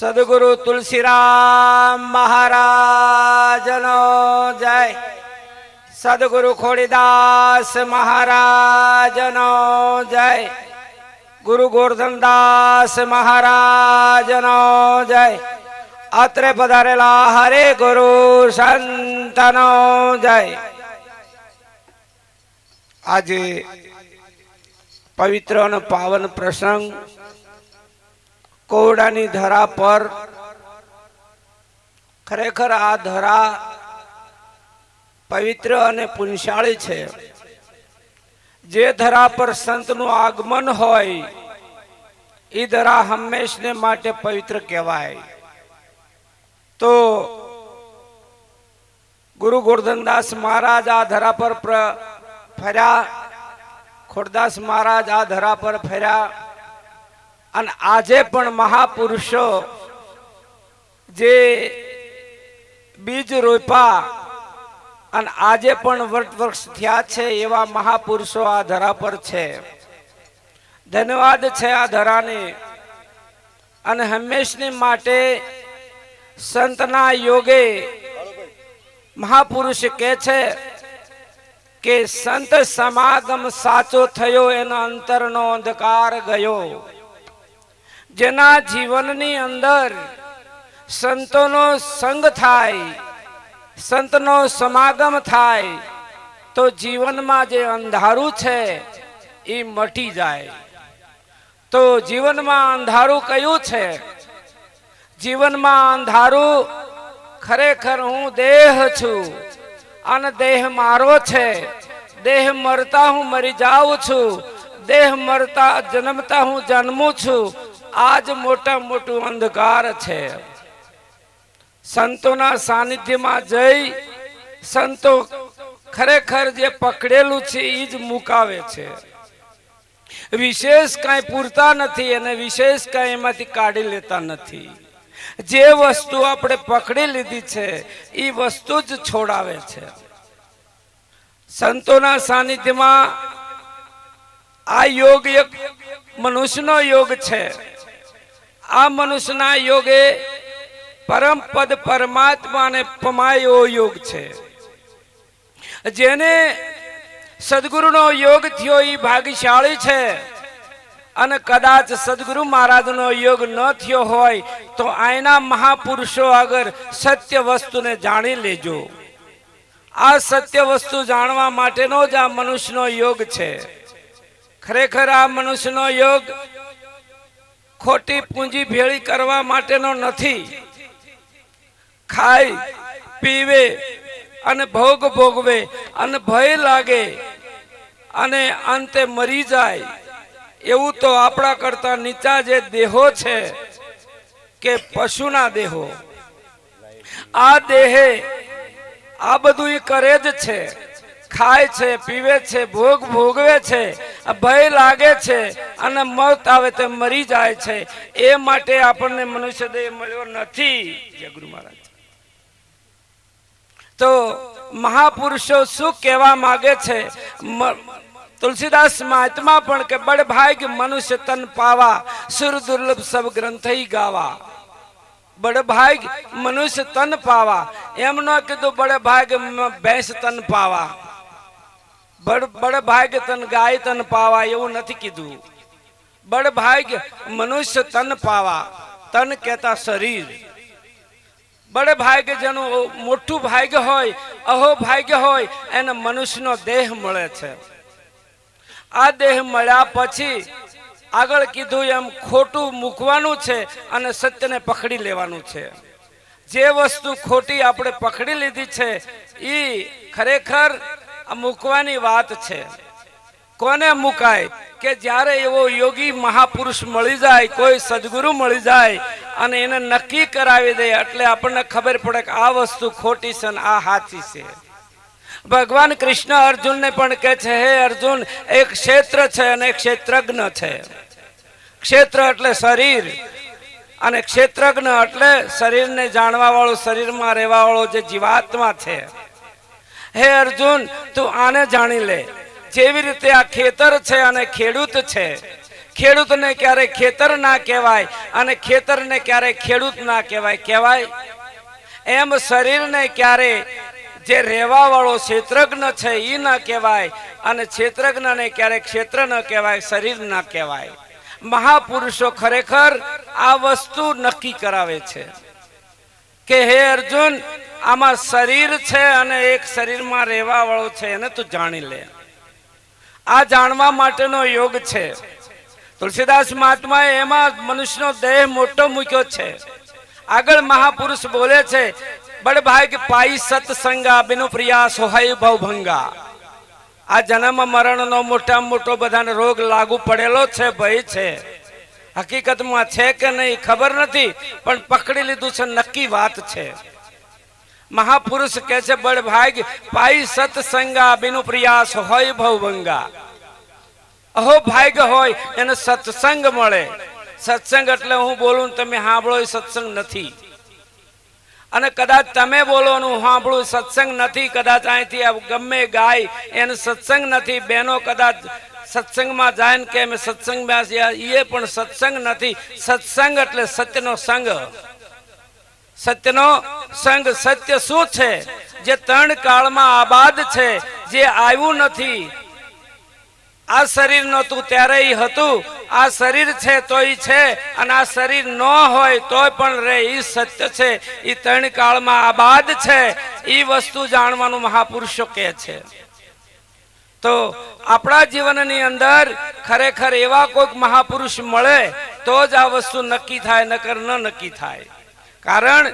સદગુરુ તુલસીરામ મહારાજનો જય સદગુરુ ખોડીદાસ મહારાજનો જય ગુરુ ગોરધનદાસ મહારાજનો જય અત્રે પધારેલા હરે ગુરુ સંતનો જય આજે પવિત્ર અને પાવન પ્રસંગ કોવડાની ધરા પર ખરેખર આ ધરા પવિત્ર અને પુણ્યશાળી છે. જે ધરા પર સંતનું આગમન હોય એ ધરા હંમેશને માટે પવિત્ર કહેવાય. તો ગુરુ ગોરધનદાસ મહારાજ આ ધરા પર, ફર્યા. ખોડદાસ મહારાજ આ ધરા પર ફર્યા. અને આજે પણ મહાપુરુષો જે બીજ રોપા અને આજે પણ વટ વૃક્ષ થયા છે એવા મહાપુરુષો આ ધરા પર છે. ધન્યવાદ છે આ ધરાને. અને હંમેશની માટે સંતના યોગે મહાપુરુષ કે છે કે સંત સમાગમ સાચો થયો એનો અંતરનો અંધકાર ગયો. જેના જીવનની અંદર સંતોનો સંગ થાય, સંતનો સમાગમ થાય, તો જીવનમાં જે અંધારું છે એ મટી જાય. તો જીવનમાં અંધારું કયું છે? જીવનમાં અંધારું ખરેખર હું દેહ છું, અને દેહ મારો છે. દેહ મરતા હું મરી જાઉં છું, દેહ મરતા જન્મતા હું જન્મું છું આજ મોટા મોટું અંધકાર છે. સંતોના સાનિધ્યમાં જઈ સંતો ખરેખર જે પકડેલું છે એ જ મુકાવે છે. વિશેષ કાંઈ પૂરતા નથી અને વિશેષ કાંઈ એમાંથી કાઢી લેતા નથી. જે વસ્તુ આપણે પકડી લીધી છે એ વસ્તુ જ છોડાવે છે. સંતોના સાનિધ્યમાં આ યોગ એક મનુષ્યનો યોગ છે. આ મનુષ્યના યોગે પરમ પદ પરમાત્માને પમાય યોગ છે. જેને સદગુરુનો યોગ થયો એ ભાગ્યશાળી છે. અને કદાચ સદગુરુ મહારાજનો યોગ ન થયો હોય તો આયના મહાપુરુષો આગળ સત્ય વસ્તુને જાણી લેજો. આ સત્ય વસ્તુ જાણવા માટેનો જ આ મનુષ્યનો યોગ છે. ખરેખર આ મનુષ્યનો યોગ ખોટી પૂંજી ભેળી કરવા માટેનો નથી. ખાય, પીવે અને ભોગ ભોગવે અને ભય લાગે અને અંતે મરી જાય. એવું તો આપણા કરતા નીચા જે દેહો છે કે પશુના દેહો. આ દેહે આ બધું કરે જ છે. ખાય છે, પીવે છે, ભોગ ભોગવે છે ભય લાગે છે અને મત આવે તે મરી જાય છે. એ માટે આપણને મનુષ્ય દેહ મળ્યો નથી ગુરુ મહારાજ. તો મહાપુરુષો શું કહેવા માંગે છે? તુલસીદાસ મહાત્મા પણ કે બડ ભાગ મનુષ્ય તન પાવા, સુર દુર્લભ સબ ગ્રંથઈ ગાવા. બડ ભાગ મનુષ્ય તન પાવા. એમ ન કીધું બડ ભાગ ભેંસ તન પાવા. ભાગ તન ગાય તન પાવા એવું નથી કીધું. બડ ભાગ મનુષ્ય તન પાવા, તન કહેતા શરીર. બળ ભાગ્ય જેનું મોટું ભાગ્ય હોય, અહો ભાગ્ય હોય, એને મનુષ્યનો દેહ મળે છે. આ દેહ મળ્યા પછી આગળ કીધું એમ ખોટું મૂકવાનું છે અને સત્યને પકડી લેવાનું છે. જે વસ્તુ ખોટી આપણે પકડી લીધી છે એ ખરેખર આ મૂકવાની વાત છે. કોને મુકાય? કે જ્યારે એવો યોગી મહાપુરુષ મળી જાય, કોઈ સદગુરુ મળી જાય અને એને નક્કી કરાવી દે, એટલે આપણને ખબર પડે કે આ વસ્તુ ખોટી છે અને આ સાચી છે. ભગવાન કૃષ્ણ અર્જુનને પણ કહે છે, હે અર્જુન, એક ક્ષેત્ર છે અને એક ક્ષેત્રજ્ઞ છે. ક્ષેત્ર એટલે શરીર. અને ક્ષેત્રજ્ઞ એટલે શરીરને જાણવા વાળો શરીરમાં રહેવા વાળો જે જીવાત્મા છે. હે અર્જુન, તું આને જાણી લે. જેવી રીતે આ ખેતર છે અને ખેડૂત છે. ખેડૂતને ક્યારે ખેતર ના કહેવાય અને ખેતરને ક્યારે ખેડૂત ના કહેવાય કહેવાય? એમ શરીરને ક્યારે જે રહેવા વાળો ક્ષેત્રજ્ઞ છે એ ન કહેવાય અને ક્ષેત્રજ્ઞને ક્યારે ક્ષેત્ર ન કહેવાય, શરીર ના કહેવાય. મહાપુરુષો ખરેખર આ વસ્તુ નક્કી કરાવે છે. કે હે અર્જુન આમાં શરીર છે અને એક શરીરમાં રહેવા વાળો છે, એને તું જાણી લે. આ જાણવા માટેનો યોગ છે. તુલસીદાસ મહાત્માએ એમાં મનુષ્યનો દેહ મોટો મૂક્યો છે. આગળ મહાપુરુષ બોલે છે બળભાગ પાઈ સત્સંગા બિનુ પ્રિયા સોહાય ભવભંગા. આ જન્મ મરણનો મોટા મોટો બધાને રોગ લાગુ પડેલો છે, ભય છે. હકીકતમાં છે કે નહીં ખબર નથી, પણ પકડી લીધું છે, નક્કી વાત છે. મહાપુરુષ કે છે બળભાગ પાઈ સત્સંગા બિનુ પ્રયાસ હોય ભવભંગા અહો ભાગ હોય, એને સત્સંગ મળે. સત્સંગ એટલે હું બોલું તમે સાંભળો એ સત્સંગ નથી. અને કદાચ તમે બોલો હું સાંભળું સત્સંગ નથી, કદાચ અહીંથી ગમે ગાય એને સત્સંગ નથી બેનો કદાચ સત્સંગમાં જાય ને કે અમે સત્સંગમાં એ પણ સત્સંગ નથી. સત્સંગ એટલે સત્યનો સંગ. સત્યનો સંગ સત્ય શું છે? જે ત્રણ કાળમાં આબાદ છે, જે આવ્યું નથી. આ શરીર નહોતું ત્યારે હતું. આ શરીર છે તોય છે, અને આ શરીર ન હોય તોય પણ રે એ સત્ય છે. એ ત્રણ કાળમાં આબાદ છે. એ વસ્તુ જાણવાનું મહાપુરુષો કહે છે. તો આપણા જીવનની અંદર ખરેખર એવા કોઈક મહાપુરુષ મળે, તો જ આ વસ્તુ નક્કી થાય, નકર ન નક્કી થાય. કારણ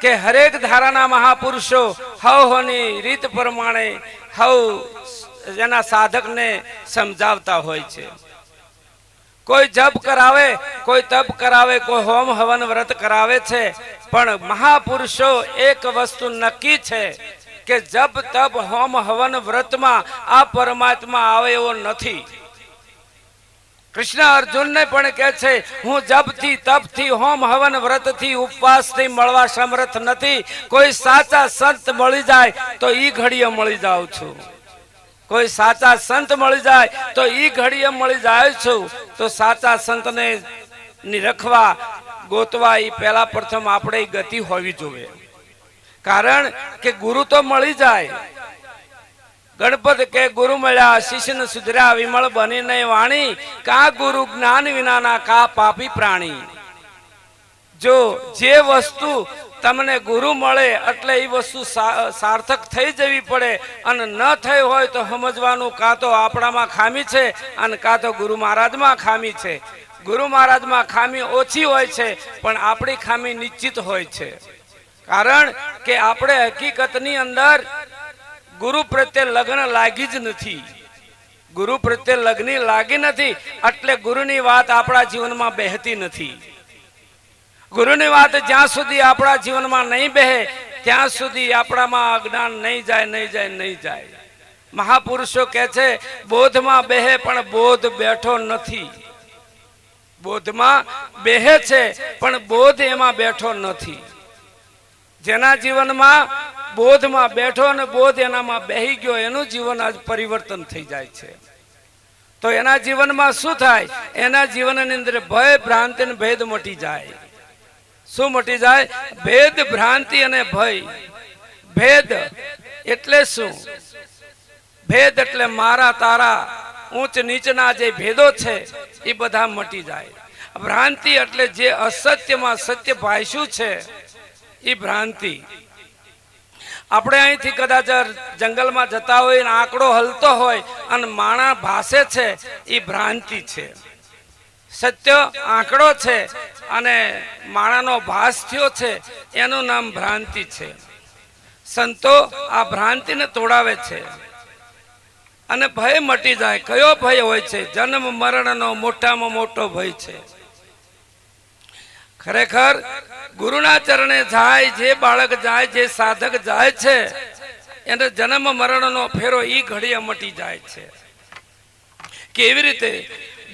કે હરેક ધારાના મહાપુરુષો હવ હોની રીત પ્રમાણે હવ એના સાધકને સમજાવતા હોય છે. કોઈ જપ કરાવે, કોઈ તપ કરાવે, કોઈ હોમ હવન વ્રત કરાવે છે, પણ મહાપુરુષો એક વસ્તુ નક્કી છે કે જપ, તપ, હોમ, હવન વ્રતમાં આ પરમાત્મા આવે એવો નથી. કૃષ્ણ અર્જુનને પણ કહે છે, હું જપથી, તપથી, હોમ હવન વ્રતથી ઉપવાસથી મળવા સમર્થ નથી. કોઈ સાચા સંત મળી જાય તો ઈ ઘડીએ મળી જાઉં છું. કોઈ સાચા સંત મળી જાય તો ઈ ઘડીએ મળી જાય છું. તો સાચા સંતને નિરખવા, ગોતવા ઈ પહેલા પ્રથમ આપણે ગતિ હોવી જોઈએ. કારણ કે ગુરુ તો મળી જાય ગણપત કે ગુરુ મળ્યા શિષ્ય સુધર્યા, વિમળ બની નહીં વાણી, કા ગુરુ જ્ઞાન વિનાના, કા પાપી પ્રાણી. જો જે વસ્તુ તમને ગુરુ મળે, એટલે એ વસ્તુ સાર્થક થઈ જવી પડે, અને ન થઈ હોય તો સમજવાનું કાં તો આપણામાં ખામી છે, અને કાં તો ગુરુ મહારાજમાં ખામી છે. ગુરુ મહારાજમાં ખામી ઓછી હોય છે, પણ આપણી ખામી નિશ્ચિત હોય છે. કારણ કે આપણે હકીકતની અંદર ગુરુ પ્રત્યે લગ્ન લાગી જ નથી. ગુરુ પ્રત્યે લગ્ન લાગી નથી, એટલે ગુરુની વાત આપણા જીવનમાં બેહતી નથી. ગુરુની વાત જ્યાં સુધી આપણા જીવનમાં નહીં બેહે, ત્યાં સુધી આપણામાં અજ્ઞાન નહીં જાય નહીં જાય નહીં જાય. મહાપુરુષો કહે છે, બોધમાં બેહે, પણ બોધ બેઠો નથી. બોધમાં બેહે છે, પણ બોધ એમાં બેઠો નથી. જેના જીવનમાં બોધમાં બેઠો અને બોધ એનામાં બેહી ગયો, એનું જીવન આજ પરિવર્તન થઈ જાય છે. તો એના જીવનમાં શું થાય? એના જીવનની અંદર ભય, ભ્રાંતિ અને ભેદ મટી જાય. શું મટી જાય? ભેદ, ભ્રાંતિ અને ભય. ભેદ એટલે શું? ભેદ એટલે મારા, તારા, ઊંચ, નીચના જે ભેદો છે, એ બધા મટી જાય. ભ્રાંતિ એટલે જે અસત્યમાં સત્ય ભાષ્યું છે, એ ભ્રાંતિ. આપણે અહીંથી કદાચ જંગલમાં જતા હોય અને આંકડો હલતો હોય અને માણા ભાસે છે, એ ભ્રાંતિ છે. સત્ય આંકડો છે અને માણાનો ભાસ થયો છે, એનું નામ ભ્રાંતિ છે. સંતો આ ભ્રાંતિને તોડાવે છે. અને ભય મટી જાય. કયો ભય હોય છે? જન્મ મરણનો મોટામાં મોટો ભય છે. ખરેખર ગુરુના ચરણે જાય જે બાળક જાય, જે સાધક જાય છે, એને જન્મ મરણનો ફેરો ઈ ઘડીએ મટી જાય છે. કેવી રીતે?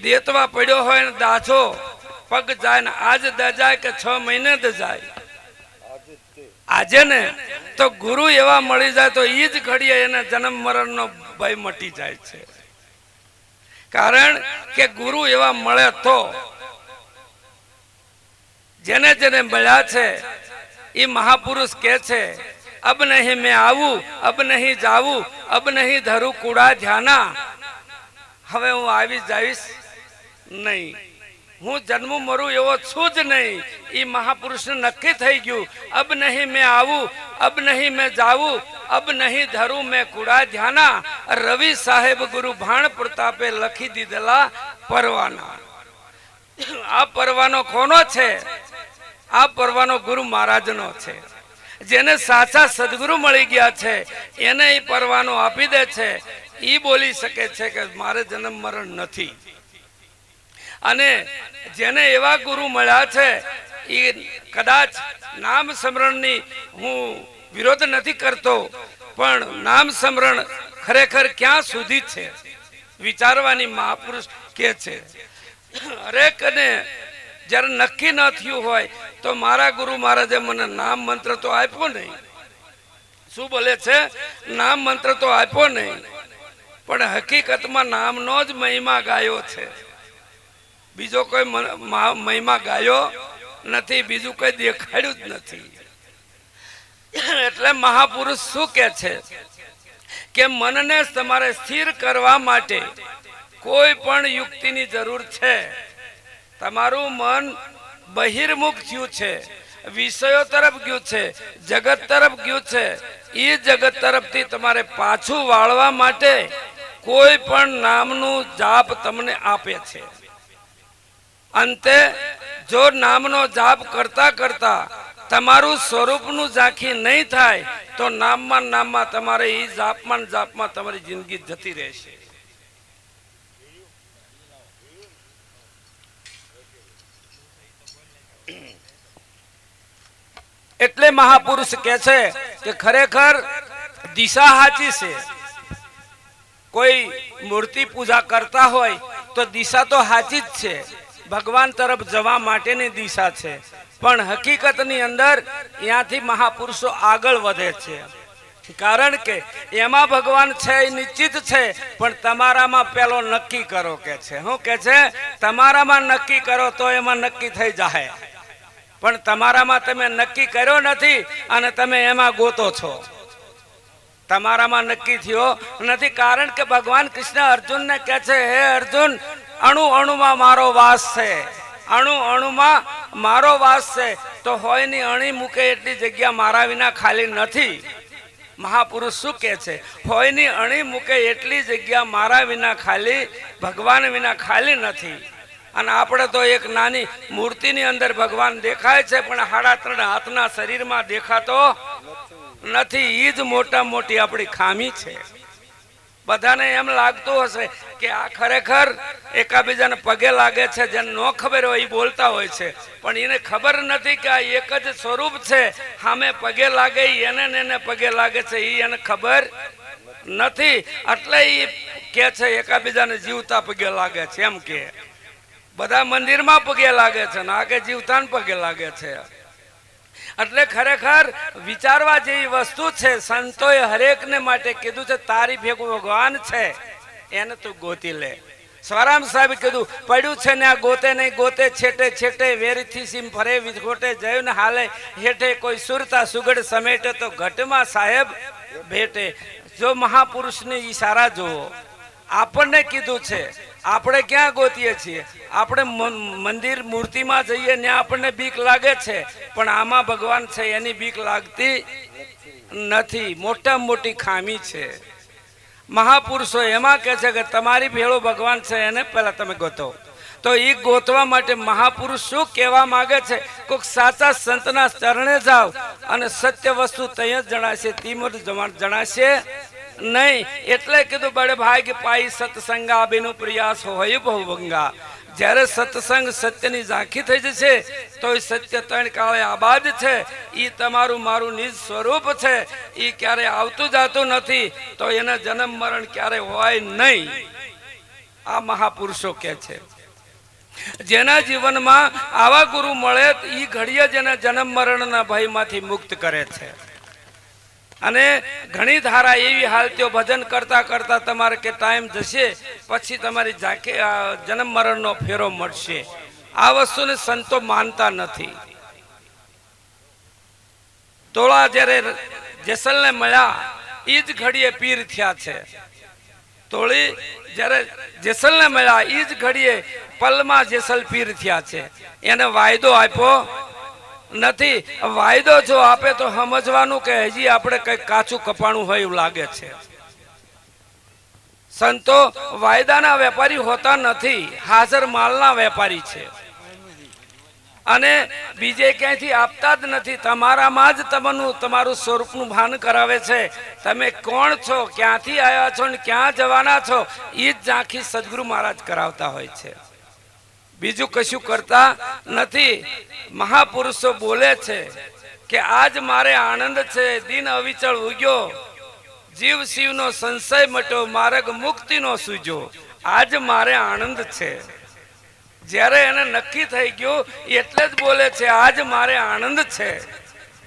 દેતવા પડ્યો હોય ને દાછો પગ જાય ને આજ દજાય કે છ મહિને દજાય? આજે ને તો ગુરુ એવા મળી જાય તો ઈ જ ઘડીએ એને જન્મ મરણનો ભય મટી જાય છે. કારણ કે ગુરુ એવા મળે તો જેને જેને મળ્યા છે એ મહાપુરુષ કે છે, અબ નહીં મેં આવું, અબ નહીં જાવું, અબ નહીં ધરું કુડા ધ્યાના. હવે હું આવી જઈશ નહીં. હું જન્મ મરું એવો છું જ નહીં. એ મહાપુરુષને નક્કી થઈ ગયું. અબ નહીં મેં આવું, અબ નહીં મેં જાવું, અબ નહીં ધરું મેં કુડા ધ્યાના. રવિ સાહેબ ગુરુ ભાણ પ્રતાપે લખી દીધેલા પરવાના. આ પરવાનો કોનો છે? આ પરવાનો ગુરુ મહારાજનો છે. જેને સાચા સદગુરુ મળી ગયા છે, એને એ પરવાનો આપી દે છે. એ બોલી શકે છે કે મારે જન્મ મરણ નથી. અને જેને એવા ગુરુ મળ્યા છે એ કદાચ નામ સ્મરણની હું વિરોધ નથી કરતો, પણ નામ સ્મરણ ખરેખર ક્યાં સુધી છે? વિચારવાની મહાપુરુષ કે છે? હરેકને જ્યારે નક્કી ન થયું હોય તો મારા ગુરુ મહારાજે મને નામ મંત્ર તો આપ્યો નહીં. શું બોલે છે? નામ મંત્ર તો આપ્યો નહીં. પણ હકીકતમાં નામનો જ મહિમા ગાયો છે. બીજો કોઈ મહિમા ગાયો નથી, બીજું કોઈ દેખાડ્યું જ નથી. એટલે મહાપુરુષ શું કે છે? કે મનને તમારે સ્થિર કરવા માટે કોઈ પણ યુક્તિની જરૂર છે. તમારું મન બહિર્મુખ થયું છે. વિષયો તરફ ગયું છે. જગત તરફ ગયું છે. એ જગત તરફથી તમારે પાછું વાળવા માટે કોઈ પણ નામનું જાપ તમને આપે છે. અંતે, જો નામનો જાપ કરતા કરતા તમારું સ્વરૂપનું ઝાંખી નહીં થાય, તો નામમાં નામમાં તમારે એ જાપમાં જાપમાં તમારી જિંદગી જતી રહેશે. એટલે મહાપુરુષ કે છે કે ખરેખર દિશા સાચી છે. કોઈ મૂર્તિ પૂજા કરતા હોય તો દિશા તો સાચી જ છે. ભગવાન તરફ જવા માટેની દિશા છે. પણ હકીકતની અંદર ત્યાંથી મહાપુરુષો આગળ વધે છે. કારણ કે એમાં ભગવાન છે નિશ્ચિત છે, પણ તમારામાં પેલો નક્કી કરો કે છે. શું કે છે, તમારામાં નક્કી કરો તો એમાં નક્કી થઈ જાય પણ તમારામાં તમે નક્કી કર્યો નથી અને તમે એમાં ગોતો છો. તમારામાં નક્કી થયો નથી કારણ કે ભગવાન કૃષ્ણ અર્જુનને કહે છે, હે અર્જુન, અણુ અણુમાં મારો વાસ છે. અણુ અણુમાં મારો વાસ છે. તો હોયની અણી મૂકે એટલી જગ્યા મારા વિના ખાલી નથી. મહાપુરુષ શું કહે છે? હોયની અણી મૂકે એટલી જગ્યા મારા વિના ખાલી, ભગવાન વિના ખાલી નથી. અને આપણે તો એક નાની મૂર્તિની અંદર ભગવાન દેખાય છે, પણ હાડા ત્રણ હાથના શરીરમાં દેખાતો નથી. એ જ મોટા મોટી આપણી ખામી છે. બધાને એમ લાગતું હશે કે આ ખરેખર એકાબીજાને પગે લાગે છે, જેને ન ખબર હોય એ બોલતા હોય છે. પણ એને ખબર નથી કે આ એક જ સ્વરૂપ છે. સામે પગે લાગે એને ને એને પગે લાગે છે એ એને ખબર નથી. એટલે એ કે છે, એકાબીજાને જીવતા પગે લાગે છે. એમ કે બધા મંદિરમાં પગે લાગે છે ને આગે જીવતાન પગે લાગે છે. એટલે ખરેખર વિચારવા જેવી વસ્તુ છે, સંતોએ હરેકને માટે કીધું છે, તારી ભેગું ભગવાન છે. એને તું ગોતી લે. સ્વરામ સાહેબ કીધું, પડ્યું છે ને આ ગોતે નહીં, ગોતે છેટે છેટે, વેરીથી સીમ ફરે વિખોટે જયું ને હાલે, હેઠે કોઈ સુરતા સુગડ સમેટે તો ઘટમાં સાહેબ ભેટે. જો મહાપુરુષને ઈશારા જુઓ, આપણને કીધું છે આપણે ક્યાં ગોતીએ છીએ? આપણે મંદિર મૂર્તિમાં જઈએ ને આપણને બીક લાગે છે. પણ આમાં ભગવાન છે, એની બીક લાગતી નથી. મોટામાં મોટી ખામી છે. મહાપુરુષો એમાં કહે છે કે તમારી ભેળો ભગવાન છે, એને પહેલા તમે ગોતો. તો એ ગોતવા માટે મહાપુરુષ શું કહેવા માગે છે? કોઈક સાચા સંતના ચરણે જાઓ અને સત્ય વસ્તુ ત્યાં જ જણાશે તીમર જણાશે નહીં, એટલે કીધું, બડે ભાઈ કે પાઈ સત્સંગા બેનો પ્રયાસ હોય ભંગા જ્યારે સત્સંગ સત્યની ઝાંખી થઈ જશે તો એ સત્ય ત્રણ કાળે આબાદ છે. એ તમારું મારું નિજ સ્વરૂપ છે. એ ક્યારે આવતું જાતું નથી, તો એને જન્મ મરણ ક્યારે હોય નહીં. આ મહાપુરુષો કે છે. જેના જીવનમાં આવા ગુરુ મળે એ ઘડીએ જેના જન્મ મરણના ભયમાંથી મુક્ત કરે છે. અને ઘણી ધારા એવી હાલતીઓ ભજન કરતા કરતા તમારે કે ટાઈમ જશે, પછી તમારી જાકે જન્મ મરણનો ફેરો મળશે. આ વસ્તુને સંતો માનતા નથી. તોળા જ્યારે જેસલને મળ્યા એ જ ઘડીએ પીર થયા છે. તોળી જ્યારે જેસલને મળ્યા એ જ ઘડીએ પલમાં જેસલ પીર થયા છે. એને વાયદો આપ્યો નથી. વાયદો જો આપે તો સમજવાનું કે હજી આપણે કઈ કાચું કપાણું હોય એવું લાગે છે. સંતો વાયદાના વેપારી હોતા નથી, હાજર માલના વેપારી છે. અને બીજે ક્યાંયથી આપતા જ નથી, તમારામાં જ તમારું તમારું સ્વરૂપનું ભાન કરાવે છે. તમે કોણ છો, ક્યાંથી આવ્યા છો ને ક્યાં જવાના છો એ જ ઝાંખી સદગુરુ મહારાજ કરાવતા હોય છે. બીજું કશું કરતા નથી. મહાપુરુષો બોલે છે કે આજ મારે આનંદ છે, દિન અવિચળ ઉગ્યો. જીવ શિવનો સંશય મટ્યો, માર્ગ મુક્તિનો સૂજો. આજ મારે આનંદ છે. જ્યારે એને નક્કી થઈ ગયું, એટલે જ બોલે છે, આજ મારે આનંદ છે.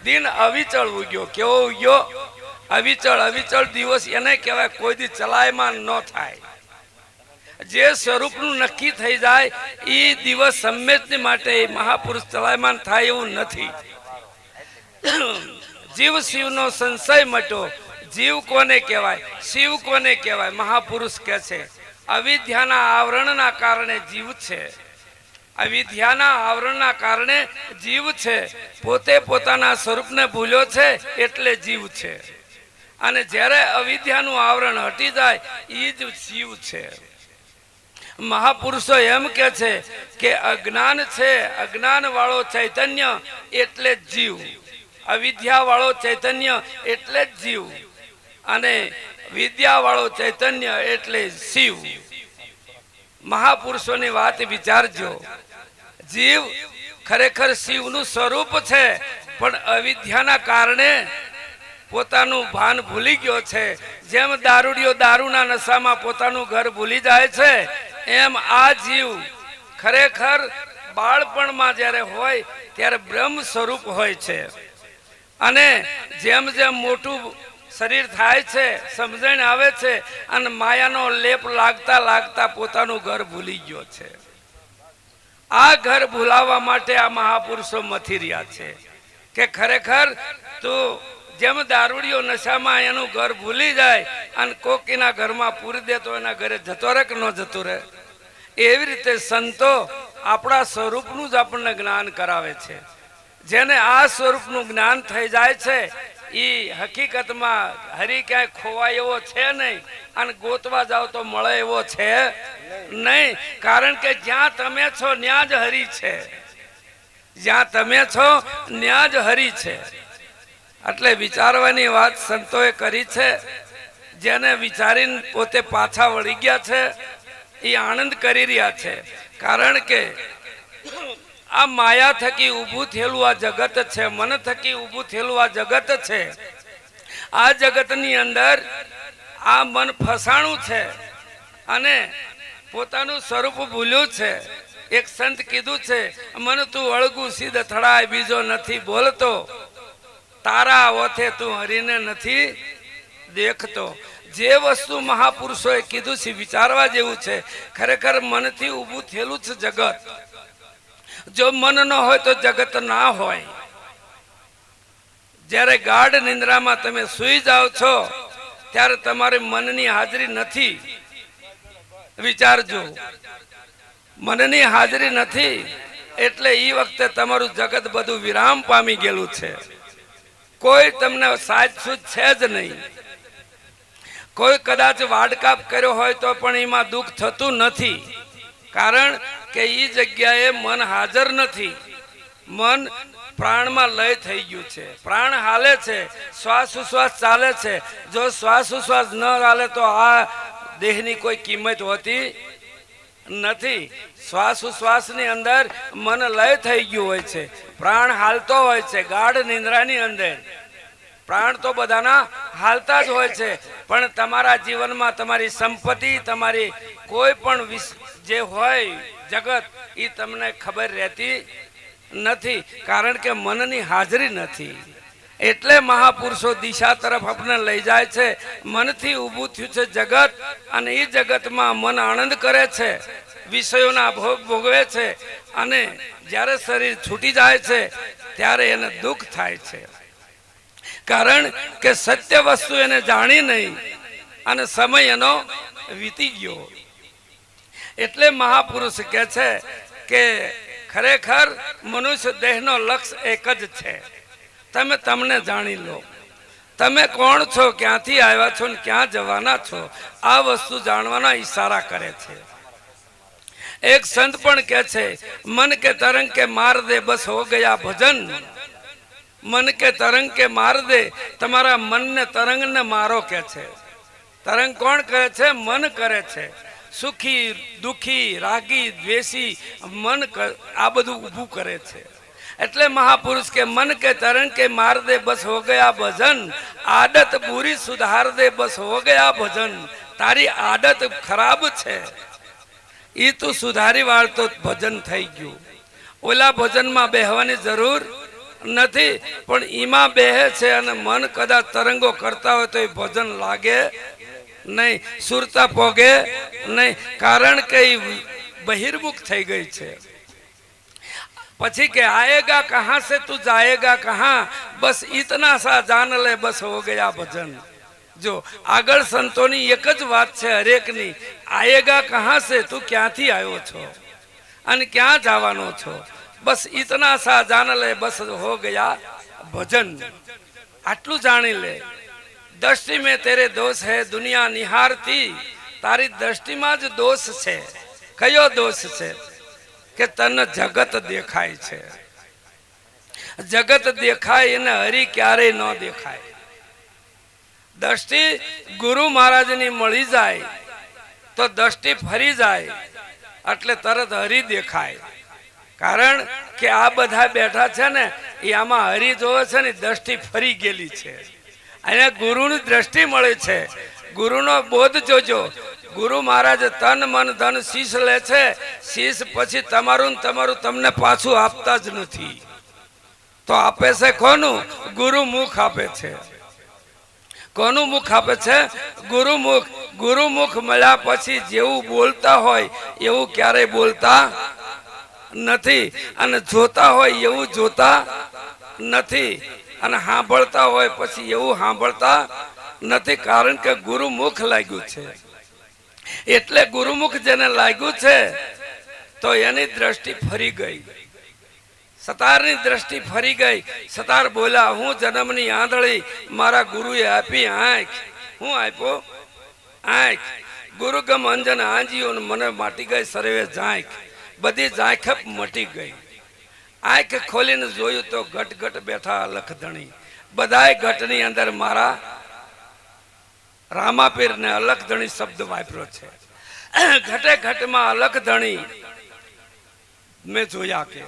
દિન અવિચળ ઉગ્યો. કેવો ઉગ્યો? અવિચળ અવિચળ દિવસ એને કહેવાય, કોઈ દી ચલાયમાન ન થાય. જે સ્વરૂપનું નક્કી થઈ જાય, એ દિવસ સંમેતની માટે મહાપુરુષ ચલાયમાન થાય એવું નથી. જીવ શિવનો સંશય મટ્યો જીવ કોને કહેવાય? શિવ કોને કહેવાય? મહાપુરુષ કે છે, અવિદ્યાના આવરણના કારણે જીવ છે. અવિદ્યાના આવરણના કારણે જીવ છે. પોતે પોતાના સ્વરૂપને ભૂલ્યો છે એટલે જીવ છે. અને જ્યારે અવિદ્યાનું આવરણ હટી જાય એ જ શિવ છે. મહાપુરુષો એમ કે છે કે અજ્ઞાન છે અજ્ઞાન વાળો ચૈતન્ય એટલે જ જીવ. અવિદ્યા વાળો ચૈતન્ય એટલે જ જીવ. અને વિદ્યા વાળો ચૈતન્ય એટલે શિવ. મહાપુરુષોની વાત વિચારજો. જીવ ખરેખર શિવનું સ્વરૂપ છે, પણ અવિદ્યાના કારણે પોતાનું ભાન ભૂલી ગયો છે. જેમ દારૂડિયો દારૂના નશામાં પોતાનું ઘર ભૂલી જાય છે એમ આ જીવ ખરેખર બાળપણમાં જ્યારે હોય ત્યારે બ્રહ્મ સ્વરૂપ હોય છે. અને જેમ જેમ મોટું શરીર થાય છે, સમજણ આવે છે અને માયાનો લેપ લાગતા લાગતા પોતાનું ઘર ભૂલી ગયો છે. આ ઘર ભૂલાવવા માટે આ મહાપુરુષો મથી રહ્યા છે કે ખરેખર તું જેમ દારૂડિયો નશામાં એનું ઘર ભૂલી જાય અને કોકીના ઘરમાં પૂરી દે તો એના ઘરે જતો રહે કે ન જતો રહે? એવી રીતે સંતો આપણા સ્વરૂપનું જ આપણને જ્ઞાન કરાવે છે. જેને આ સ્વરૂપનું જ્ઞાન થઈ જાય છે એ હકીકતમાં હરી ક્યાંય ખોવાય એવો છે નહીં અને ગોતવા જાવ તો મળે એવો છે નહીં. કારણ કે જ્યાં તમે છો, ત્યાં જ હરી છે. જ્યાં તમે છો, ત્યાં જ હરી છે. એટલે વિચારવાની વાત સંતોએ કરી છે. જેને વિચારીને પોતે પાછા વળી ગયા છે, એ આનંદ કરી રહ્યા છે. કારણ કે આ માયા થકી ઊભું થયેલું આ જગત છે, મન થકી ઊભું થયેલું આ જગત છે. આ જગતની અંદર આ મન ફસાણું છે અને પોતાનું સ્વરૂપ ભૂલ્યું છે. એક સંત કીધું છે, મન તું અળગું, સીધ થડાય, બીજો નથી બોલતો. તારા ઓથે તું હરીને નથી દેખતો. જે વસ્તુ મહાપુરુષોએ કીધું છે, વિચારવા જેવું છે, ખરેખર મનથી ઊભું થયેલું છે જગત. જો મન ન હોય તો જગત ના હોય. જ્યારે ગાઢ નિંદ્રામાં તમે સુઈ જાઓ છો, ત્યારે તમારે મનની હાજરી નથી. વિચારજો. મનની હાજરી નથી, એટલે એ વખતે તમારું જગત બધું વિરામ પામી ગયેલું છે. કોઈ તમને સાજ સૂજ છે જ નહીં. કોઈ કદાચ વાડકાપ કર્યો હોય તો પણ એમાં દુઃખ થતું નથી. કારણ કે એ જગ્યાએ મન હાજર નથી. મન પ્રાણમાં લય થઈ ગયું છે. પ્રાણ હાલે છે. શ્વાસ ઉશ્વાસ ચાલે છે. જો શ્વાસ ઉશ્વાસ ન હાલે તો આ દેહની કોઈ કિંમત હોતી નથી. શ્વાસ ઉશ્વાસની અંદર મન લય થઈ ગયું હોય છે. પ્રાણ હાલતો હોય છે, ગાઢ નિંદ્રાની અંદર. પ્રાણ તો બધાના હાલતા જ હોય છે, પણ તમારા જીવનમાં તમારી સંપત્તિ, તમારી કોઈ પણ જે હોય જગત એ તમને ખબર રહેતી નથી, કારણ કે મનની હાજરી નથી. એટલે મહાપુરુષો દિશા તરફ આપણે લઈ જાય છે. મનથી ઊભું થયું છે જગત અને એ જગતમાં મન આનંદ કરે છે. વિષયોના ભોગ ભોગવે છે અને જ્યારે શરીર છૂટી જાય છે ત્યારે એને દુઃખ થાય છે. કારણ કે સત્ય વસ્તુ એને જાણી નહીં અને સમય એનો વીતી ગયો. એટલે મહાપુરુષ કે છે કે ખરેખર મનુષ્ય દેહનો લક્ષ્ય એક જ છે. તમે તમને જાણી લો. તમે કોણ છો, ક્યાંથી આવ્યા છો ને ક્યાં જવાના છો? આ વસ્તુ જાણવાના ઈશારા કરે છે. એક સંત પણ કે છે, મન કે તરંગ કે માર દે, બસ હો ગયા ભજન. મન કે તરંગ કે માર દે, તમારા મનને તરંગને મારો કે છે. તરંગ કોણ કરે છે? મન કરે છે. સુખી, દુખી, રાગી, દ્વેષી, મન આ બધું ઊભું કરે છે. એટલે મહાપુરુષ કે મન કે તરંગ કે માર દે બસ હો ગયા ભજન. આદત બુરી સુધાર દે બસ હો ગયા ભજન. તારી આદત ખરાબ છે. એ તું સુધારી વાળ તો ભજન થઈ ગયું. ઓલા ભજનમાં બેહવાની જરૂર નથી, પણ ઈમાં બેહે છે અને મન કદાચ તરંગો કરતા હોય તો એ ભજન લાગે નહીં, સુરતા પોગે નહીં. કારણ કે એ બહિર્મુખ થઈ ગઈ છે. પછી કે आएगा કહા સે તું જાયેગા કહા? બસ इतना સા जान ले बस हो गया भजन જો, આગળ સંતોની એક જ વાત છે હરેકની, આયેગા કહાં છે તું ક્યાંથી આવ્યો છો? અને ક્યાં જવાનો છો? બસ ઇતના સા જાન લે, બસ હો ગયા ભજન. આટલું જાણી લે. દ્રષ્ટિ મેં તેરે દોષ હે, દુનિયા નિહારતી. તારી દ્રષ્ટિમાં જ દોષ છે. કયો દોષ છે? કે તને જગત દેખાય છે. જગત દેખાય એને હરી ક્યારેય ન દેખાય. દ્રષ્ટિ ગુરુ મહારાજની મળી જાય, તો દ્રષ્ટિ ફરી જાય, એટલે તરત હરી દેખાય. કારણ કે આ બધા બેઠા છે ને, એ આમાં હરી જોવે છે ને, દ્રષ્ટિ ફરી ગયેલી છે. અને ગુરુની દ્રષ્ટિ મળે છે. ગુરુનો બોધ જોજો ગુરુ મહારાજ તન મન, ધન, શીશ લે છે. શીશ પછી તમારું તમારું તમને પાછું આપતા જ નથી. તો આપે છે કોનું? ગુરુ મુખ આપે છે. કોનું મુખ આપે છે? ગુરુ ગુરુમુખ ગુરુમુખ મળ્યા પછી જેવું બોલતા હોય, એવું ક્યારેય બોલતા નથી. અને જોતા હોય, એવું જોતા નથી. અને સાંભળતા હોય, પછી એવું સાંભળતા નથી. કારણ કે ગુરુ મુખ લાગ્યું છે. એટલે ગુરુમુખ જેને લાગ્યું છે, તો એની દ્રષ્ટિ ફરી ગઈ. સતારની દ્રષ્ટિ ફરી ગઈ. સતાર બોલ્યા, હું જન્મની આંધળી, મારા ગુરુએ આપી આંખ. હું આપ્યો? આંખ. ગુરુ ગમ અંજન આંજીઓ મને માટી ગઈ, સર્વે ઝાંખ. બધી ઝાંખ મટી ગઈ. આંખ ખોલીને જોયું તો ઘટ ઘટ બેઠા લખધણી બધાય ઘટની અંદર મારા રામાપીર ને અલખધણી શબ્દ વાપર્યો છે. ઘટે ઘટમાં અલખધણી મેં જોયા કે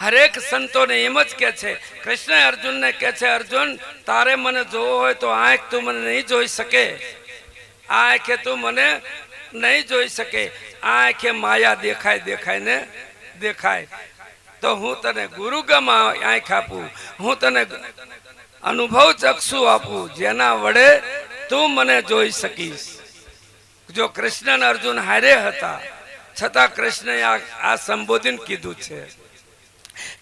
હરેક સંતોને એમ જ કે છે કૃષ્ણ અર્જુનને કે છે, અર્જુન, તારે મને જોવો હોય તો આંખ તું મને નહીં જોઈ શકે. આંખે તું મને નહીં જોઈ શકે. આંખે માયા દેખાય દેખાય ને દેખાય. તો હું તને ગુરુગમ આંખ આપું. હું તને અનુભવ ચક્ષુ આપું, જેના વડે તું મને જોઈ શકીશ. જો કૃષ્ણ અર્જુન હારે હતા, છતાં કૃષ્ણએ આ સંબોધન કીધું છે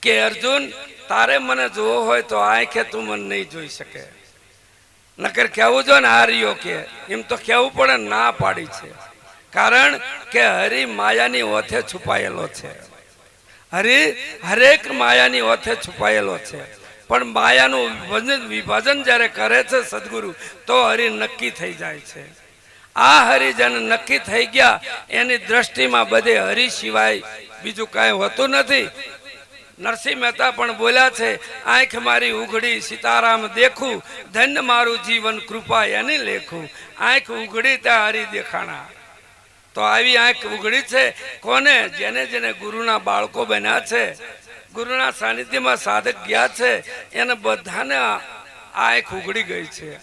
કે, અર્જુન, તારે મને જોવો હોય તો આંખે તું મને નહીં જોઈ શકે. નકર કહેવું જો ને હારીઓ કે, એમ તો કહેવું પડે ના પાડી છે. કારણ કે હરિ માયાની ઓથે છુપાયેલો છે. હરિ હરેક માયાની ઓથે છુપાયેલો છે. પણ માયાનું વિભાજન જ્યારે કરે છે સદગુરુ, તો હરિ નક્કી થઈ જાય છે. આ હરિજન નક્કી થઈ ગયા, એની દ્રષ્ટિમાં બધે હરિ સિવાય બીજું કાંઈ હોતું નથી. નરસિંહ મહેતા પણ બોલ્યા છે, આંખ મારી ઉઘડી, સીતારામ દેખું ધન્ય મારું જીવન કૃપા એને લેખું. આંખ ઉઘડી ત્યાં હરી દેખાણા. તો આવી આંખ ઉઘડી છે કોને? જેને જેને ગુરુના બાળકો બન્યા છે. ગુરુના સાનિધ્યમાં સાધક ગયા છે, એને બધાને આ ઉગડી ગઈ છે.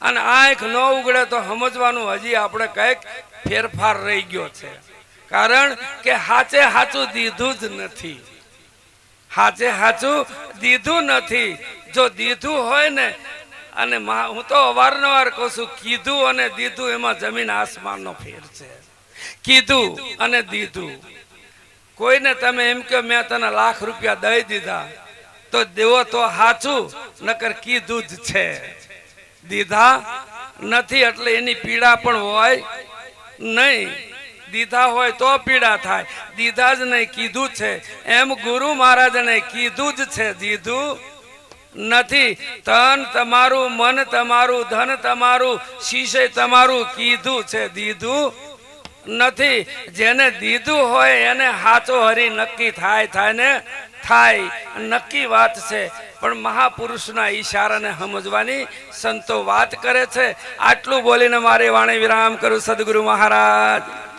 અને આંખ ન ઉગડે તો સમજવાનું હજી આપણે કંઈક ફેરફાર રહી ગયો છે. કારણ કે હાચે હાચું દીધું જ નથી. હાચે હાચું દીધું નથી. જો દીધું હોય ને, અને હું તો અવારનવાર કહું છું, કીધું અને દીધું એમાં જમીન આસમાનનો ફેર છે. કીધું અને દીધું. કોઈને તમે એમ કે મેં તને લાખ રૂપિયા દઈ દીધા, તો દેવો તો સાચું નકર કીધું જ છે. દીધા નથી એટલે એની પીડા પણ હોય નહીં. દીધા હોય તો પીડા થાય. દીધા જ નહીં, કીધું છે. એમ ગુરુ મહારાજને કીધું જ છે, દીધું નથી. તન તમારું, મન તમારું, ધન તમારું શીશે તમારું કીધું છે. દીધું નથી. જેને દીધું હોય એને હાચો હરી નક્કી થાય થાય ને થાય. નક્કી વાત છે. પણ મહાપુરુષના ઈશારાને સમજવાની સંતો વાત કરે છે. આટલું બોલીને મારી વાણી વિરામ કરું, સદગુરુ મહારાજ.